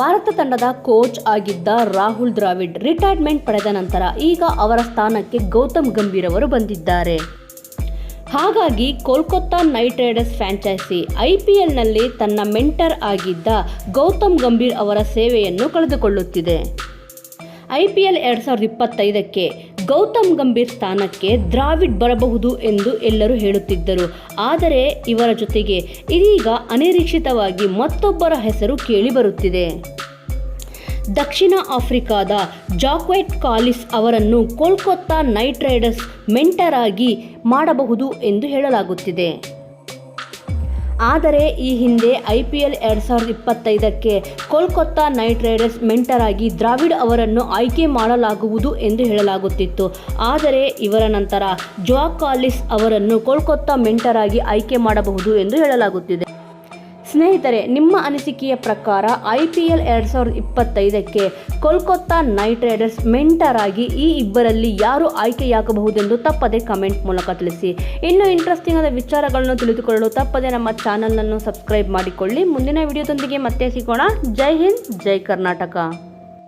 ಭಾರತ ತಂಡದ ಕೋಚ್ ಆಗಿದ್ದ ರಾಹುಲ್ ದ್ರಾವಿಡ್ ರಿಟೈರ್ಮೆಂಟ್ ಪಡೆದ ನಂತರ ಈಗ ಅವರ ಸ್ಥಾನಕ್ಕೆ ಗೌತಮ್ ಗಂಭೀರ್ ಅವರು ಬಂದಿದ್ದಾರೆ. ಹಾಗಾಗಿ Kolkata night riders franchise I P ಎಲ್ನಲ್ಲಿ ತನ್ನ ಮೆಂಟರ್ ಆಗಿದ್ದ ಗೌತಮ್ ಗಂಭೀರ್ ಅವರ ಸೇವೆಯನ್ನು ಕಳೆದುಕೊಳ್ಳುತ್ತಿದೆ. ಐ ಪಿ ಎಲ್ ಎರಡು ಸಾವಿರದ ಇಪ್ಪತ್ತೈದಕ್ಕೆ ಗೌತಮ್ ಗಂಭೀರ್ ಸ್ಥಾನಕ್ಕೆ ದ್ರಾವಿಡ್ ಬರಬಹುದು ಎಂದು ಎಲ್ಲರೂ ಹೇಳುತ್ತಿದ್ದರು. ಆದರೆ ಇವರ ಜೊತೆಗೆ ಇದೀಗ ಅನಿರೀಕ್ಷಿತವಾಗಿ ಮತ್ತೊಬ್ಬರ ಹೆಸರು ಕೇಳಿಬರುತ್ತಿದೆ ದಕ್ಷಿಣ ಆಫ್ರಿಕಾದ ಜಾಕ್ವೆಟ್ ಕಾಲಿಸ್ ಅವರನ್ನು ಕೋಲ್ಕತ್ತಾ ನೈಟ್ ರೈಡರ್ಸ್ ಮೆಂಟರ್ ಆಗಿ ಮಾಡಬಹುದು ಎಂದು ಹೇಳಲಾಗುತ್ತಿದೆ. ಆದರೆ ಈ ಹಿಂದೆ ಐ ಪಿ ಎಲ್ ಎರಡು ಸಾವಿರದ ಇಪ್ಪತ್ತೈದಕ್ಕೆ ಕೋಲ್ಕತ್ತಾ ನೈಟ್ ರೈಡರ್ಸ್ ಮೆಂಟರ್ ಆಗಿ ದ್ರಾವಿಡ್ ಅವರನ್ನು ಆಯ್ಕೆ ಮಾಡಲಾಗುವುದು ಎಂದು ಹೇಳಲಾಗುತ್ತಿತ್ತು. ಆದರೆ ಇವರ ನಂತರ ಜೋಕ್ ಕಾಲಿಸ್ ಅವರನ್ನು ಕೋಲ್ಕತ್ತಾ ಮೆಂಟರ್ ಆಗಿ ಆಯ್ಕೆ ಮಾಡಬಹುದು ಎಂದು ಹೇಳಲಾಗುತ್ತಿದೆ. ಸ್ನೇಹಿತರೆ, ನಿಮ್ಮ ಅನಿಸಿಕೆಯ ಪ್ರಕಾರ ಐ ಪಿ ಎಲ್ ಎರಡು ಸಾವಿರದ ಇಪ್ಪತ್ತೈದಕ್ಕೆ ಕೋಲ್ಕತ್ತಾ ನೈಟ್ ರೈಡರ್ಸ್ ಮೆಂಟರ್ ಆಗಿ ಈ ಇಬ್ಬರಲ್ಲಿ ಯಾರು ಆಯ್ಕೆಯಾಗಬಹುದೆಂದು ತಪ್ಪದೆ ಕಮೆಂಟ್ ಮೂಲಕ ತಿಳಿಸಿ. ಇನ್ನು ಇಂಟ್ರೆಸ್ಟಿಂಗ್ ಆದ ವಿಚಾರಗಳನ್ನು ತಿಳಿದುಕೊಳ್ಳಲು ತಪ್ಪದೆ ನಮ್ಮ ಚಾನಲನ್ನು ಸಬ್ಸ್ಕ್ರೈಬ್ ಮಾಡಿಕೊಳ್ಳಿ. ಮುಂದಿನ ವಿಡಿಯೋದೊಂದಿಗೆ ಮತ್ತೆ ಸಿಗೋಣ. ಜೈ ಹಿಂದ್, ಜೈ ಕರ್ನಾಟಕ.